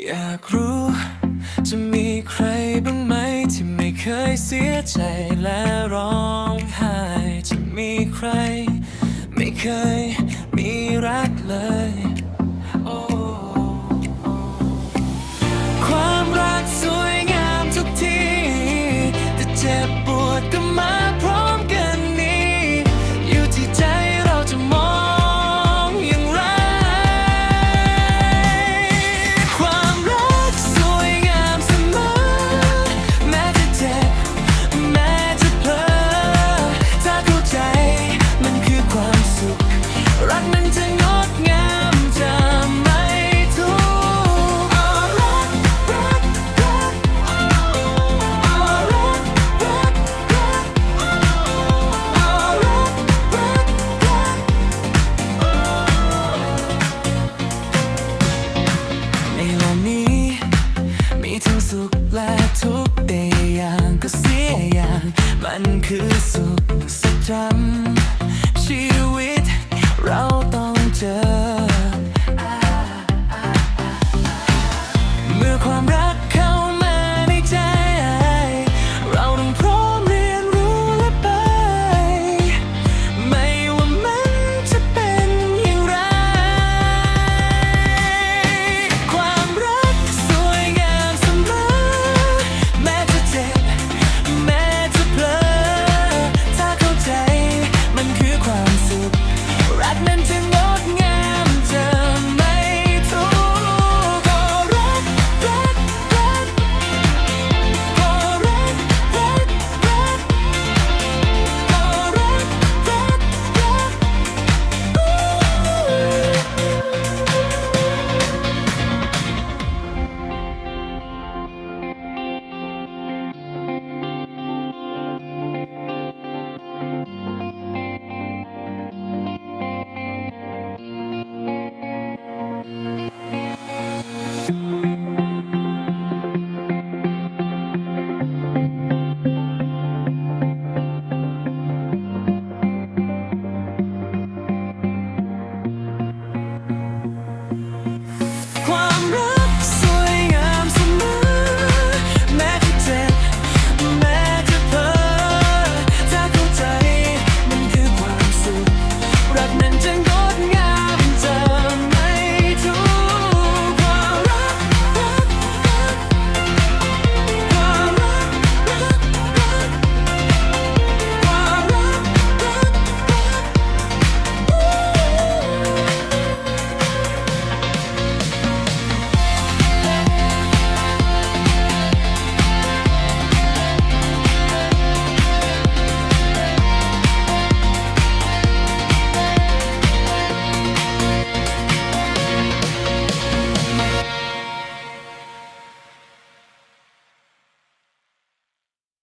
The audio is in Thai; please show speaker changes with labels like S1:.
S1: อยากรู้ จะมีใครบ้างไหมที่ไม่เคยเสียใจุขและทุกแต่อย่างก็เสียอย่าง มันคือสุขสัจธรรม